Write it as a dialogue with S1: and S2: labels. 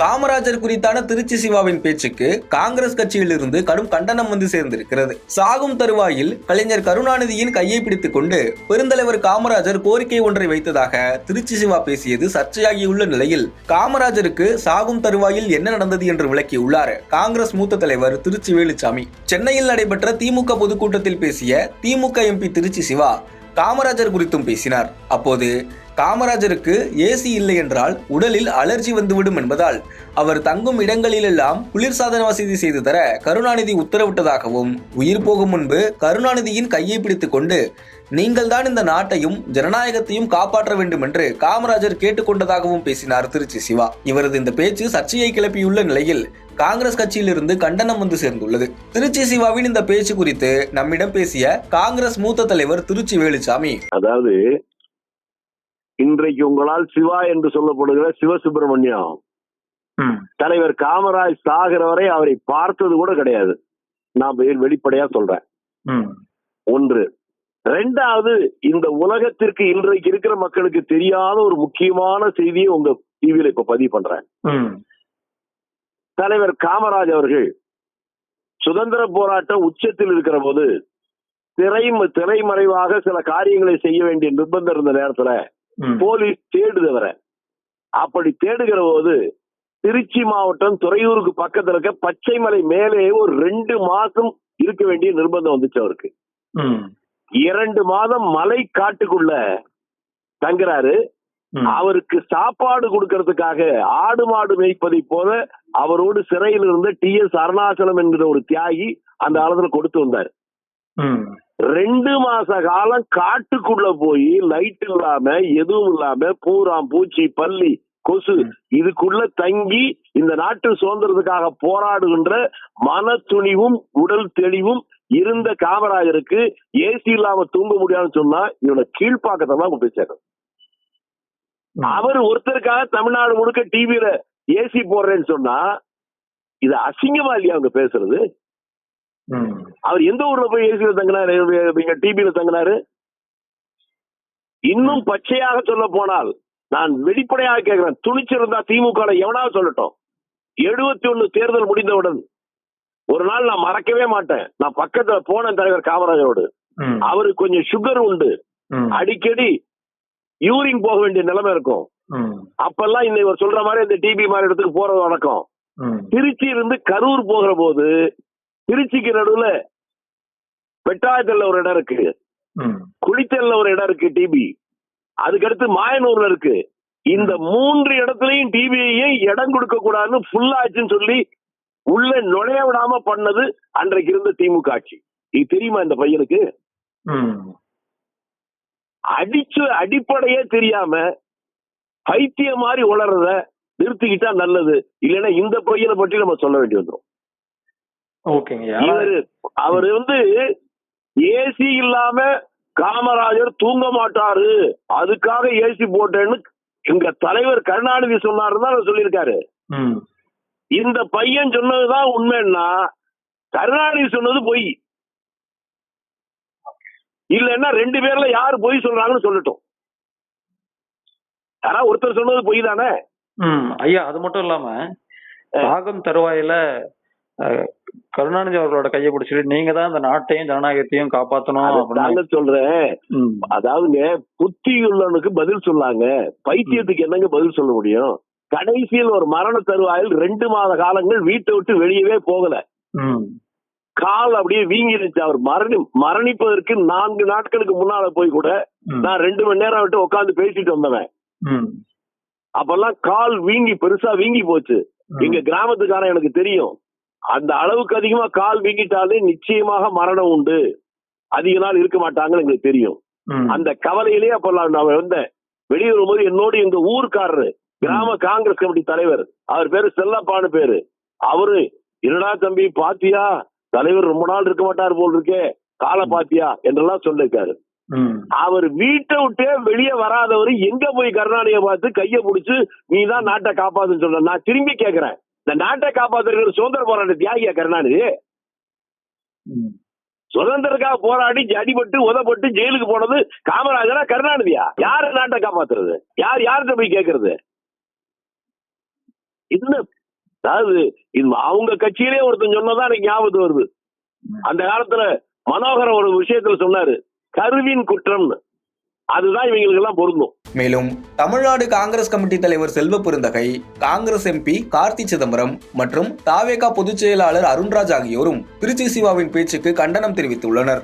S1: காமராஜர் குறித்தான திருச்சி சிவாவின் பேச்சுக்கு காங்கிரஸ் கட்சியிலிருந்து கடும் கண்டனம் வந்து சேர்ந்திருக்கிறது. சாகும் தருவாயில் கலைஞர் கருணாநிதியின் கையை பிடித்துக் கொண்டு பெருந்தலைவர் காமராஜர் கோரிக்கை ஒன்றை வைத்ததாக திருச்சி சிவா பேசியது சர்ச்சையாகியுள்ள நிலையில் காமராஜருக்கு சாகும் தருவாயில் என்ன நடந்தது என்று விளக்கியுள்ளார் காங்கிரஸ் மூத்த தலைவர் திருச்சி வேலுச்சாமி. சென்னையில் நடைபெற்ற திமுக பொதுக்கூட்டத்தில் பேசிய திமுக எம்பி திருச்சி சிவா காமராஜர் குறித்தும் பேசினார். அப்போது காமராஜருக்கு ஏசி இல்லை என்றால் உடலில் அலர்ஜி வந்துவிடும் என்பதால் அவர் தங்கும் இடங்களிலெல்லாம் குளிர்சாதன வசதி செய்து தர கருணாநிதி உத்தரவிட்டதாகவும் உயிர் போகும் முன்பு கருணாநிதியின் கையை பிடித்துக் கொண்டு நீங்கள் தான் இந்த நாட்டையும் ஜனநாயகத்தையும் காப்பாற்ற வேண்டும் என்று காமராஜர் கேட்டுக்கொண்டதாகவும் பேசினார் திருச்சி சிவா. இவரது இந்த பேச்சு சர்ச்சையை கிளப்பியுள்ள நிலையில் காங்கிரஸ் கட்சியிலிருந்து கண்டனம் வந்து சேர்ந்துள்ளது. திருச்சி சிவாவின் இந்த பேச்சு குறித்து நம்மிடம் பேசிய காங்கிரஸ் மூத்த தலைவர் திருச்சி வேலுச்சாமி.
S2: அதாவது இன்றைக்கு உங்களால் சிவா என்று சொல்லப்படுகிற சிவசுப்பிரமணியம். தலைவர் காமராஜ் சாகிற வரை அவரை பார்த்தது கூட கிடையாது. நான் வெளிப்படையா சொல்றேன். ஒன்று ரெண்டாவது இந்த உலகத்திற்கு இன்றைக்கு இருக்கிற மக்களுக்கு தெரியாத ஒரு முக்கியமான செய்தியை உங்க டிவியில இப்ப பதிவு பண்றேன். தலைவர் காமராஜ் அவர்கள் சுதந்திர போராட்டம் உச்சத்தில் இருக்கிற போது திரை திரைமறைவாக சில காரியங்களை செய்ய வேண்டிய நிர்பந்தம் இருந்த நேரத்துல போலீஸ் தேடுதவர. அப்படி தேடுகிற போது திருச்சி மாவட்டம் துறையூருக்கு பக்கத்துல இருக்க பச்சைமலை மேலே ஒரு ரெண்டு மாசம் இருக்க வேண்டிய நிர்பந்தம் வந்துச்சு அவருக்கு. இரண்டு மாதம் மலை காட்டுக்குள்ள தங்குறாரு. அவருக்கு சாப்பாடு கொடுக்கறதுக்காக ஆடு மாடு மேய்ப்பதை போல அவரோடு சிறையில் இருந்த டி எஸ் அருணாச்சலம் என்கிற ஒரு தியாகி அந்த காலத்துல கொடுத்து வந்தார். ரெண்டு மாச காலம் காட்டுக்குள்ள போய் லைட் இல்லாம எதுவும் இல்லாம பூராம் பூச்சி பல்லி கொசு இதுக்குள்ள தங்கி இந்த நாட்டு சுதந்திரத்துக்காக போராடுகின்ற மன துணிவும் உடல் தெளிவும் இருந்த காமராஜருக்கு ஏசி இல்லாம தூங்க முடியாதுன்னு சொன்னா இவனை கீழ்ப்பாக்கத்தை தான் கொண்டு சேர்க்கணும். அவர் ஒருத்தருக்காக தமிழ்நாடு முழுக்க டிவியில ஏசி போடுறேன்னு சொன்னா இது அசிங்கமா இல்லையா அவங்க பேசுறது? அவர் எந்த ஊர்ல போய் ஏசியில தங்கினாரு? டிபியில தங்கினாரு? இன்னும் பச்சையாக சொல்ல போனால் நான் வெளிப்படையாக கேட்கிறேன். துணிச்சிருந்தா திமுக எவனாவது சொல்லட்டும். எழுபத்தி ஒண்ணு தேர்தல் முடிந்தவுடன் ஒரு நாள் நான் மறக்கவே மாட்டேன். நான் பக்கத்துல போன தலைவர் காமராஜரோடு. அவருக்கு கொஞ்சம் சுகர் உண்டு. அடிக்கடி யூரின் போக வேண்டிய நிலைமை இருக்கும். அப்பெல்லாம் இந்த இவர் சொல்ற மாதிரி இந்த டிபி மாதிரி இடத்துக்கு போறது வழக்கம். திருச்சி இருந்து கரூர் போகிற போது திருச்சிக்கு நடுவுல வெட்டாயத்தல்ல ஒரு இடம் இருக்கு. குளித்தல்ல ஒரு இடம் இருக்கு டிபி அதுக்கடுத்து மாயனூர்ல இருக்கு. இந்த மூன்று இடத்துலயும் டிபியை இடம் கொடுக்க கூடாதுன்னு ஃபுல் ஆச்சுன்னு சொல்லி உள்ள நுழைய விடாம பண்ணது அன்றைக்கு இருந்த திமுக ஆட்சி. இது தெரியுமா இந்த பையனுக்கு? அடிச்சு அடிப்படையே தெரியாம பைத்தியம் மாதிரி உளறத நிறுத்திக்கிட்டா நல்லது. இல்லைன்னா இந்த பையனை பற்றி நம்ம சொல்ல வேண்டி வந்துடும்
S3: ஓகேங்க
S2: அவர் வந்து ஏசி இல்லாம காமராஜர் தூங்க மாட்டாரு. அதுக்காக ஏசி போட்டேன்னு எங்க தலைவர் கருணாநிதி சொன்னாருன்னு தான் சொல்லியிருக்காரு. இந்த பையன் சொன்னதுதான் உண்மைன்னா கருணாநிதி சொன்னது பொய். இல்லைன்னா ரெண்டு பேர்ல யாரு பொய் சொல்றாங்கன்னு சொல்லட்டும். யாரா ஒருத்தர் சொன்னது பொய் தானே?
S3: ஐயா அது மட்டும் இல்லாம சாகும் தருவாயில கருணாநிதி அவர்களோட கையை பிடிச்சிட்டு நீங்க தான் இந்த நாட்டையும் ஜனநாயகத்தையும் காப்பாத்தணும் அப்படின்னு
S2: சொல்றேன். அதாவதுங்க புத்தி உள்ளவனுக்கு பதில் சொல்லாங்க. பைத்தியத்துக்கு என்னங்க பதில் சொல்ல முடியும்? கடைசியில் ஒரு மரண தருவாயில் ரெண்டு மாத காலங்கள் வீட்டை விட்டு வெளியவே போகல. கால் அப்படியே வீங்கிருச்சு. அவர் மரணி மரணிப்பதற்கு நான்கு நாட்களுக்கு முன்னால போய் கூட நான் ரெண்டு மணி நேரம் விட்டு உட்காந்து பேசிட்டு வந்தவன். அப்பெல்லாம் கால் வீங்கி பெருசா வீங்கி போச்சு. எங்க கிராமத்துக்காரன் எனக்கு தெரியும். அந்த அளவுக்கு அதிகமா கால் வீங்கிட்டாலே நிச்சயமாக மரணம் உண்டு. அதிக நாள் இருக்க மாட்டாங்கன்னு எங்களுக்கு தெரியும். அந்த கவலையிலேயே அப்பெல்லாம் நான் வந்தேன் வெளியூர் போது என்னோடு எங்க ஊர்க்காரரு கிராம காங்கிரஸ் கமிட்டி தலைவர் அவர் பேரு செல்லப்பான்னு பேரு. அவரு என்னடா தம்பி பாத்தியா? தலைவர் ரொம்ப நாள் இருக்க மாட்டார் போல் இருக்கே காலை பாத்தியா? என்றெல்லாம் சொல்லிருக்காரு. அவர் வீட்டை விட்டே வெளியே வராதவர் எங்க போய் கருணாநிதியை பார்த்து கைய புடிச்சு நீ தான் நாட்டை காப்பாத்துன்னு சொல்ற. நான் திரும்பி கேக்குறேன். இந்த நாட்டை காப்பாத்துற சுதந்திர போராட்ட தியாகியா கருணாநிதி. சுதந்திரக்காக போராடி அடிபட்டு உதப்பட்டு ஜெயிலுக்கு போனது காமராஜரா கருணாநிதியா? யாரு நாட்டை காப்பாத்துறது? யார் யார்கிட்ட போய் கேக்குறது? என்ன அதாவது இது அவங்க கட்சியிலே ஒருத்தன் சொன்னதான் எனக்கு ஞாபகம் வருது. அந்த காலத்துல மனோகரன் ஒரு விஷயத்துல சொன்னாரு கருவின் குற்றம்னு அதுதான் இவங்களுக்கு எல்லாம் பொருந்தும்.
S1: மேலும் தமிழ்நாடு காங்கிரஸ் கமிட்டி தலைவர் செல்வ பெருந்தகை காங்கிரஸ் எம்பி கார்த்தி சிதம்பரம் மற்றும் தாவேகா பொதுச் செயலாளர் அருண்ராஜ் ஆகியோரும் திருச்சி சிவாவின் பேச்சுக்கு கண்டனம் தெரிவித்துள்ளனர்.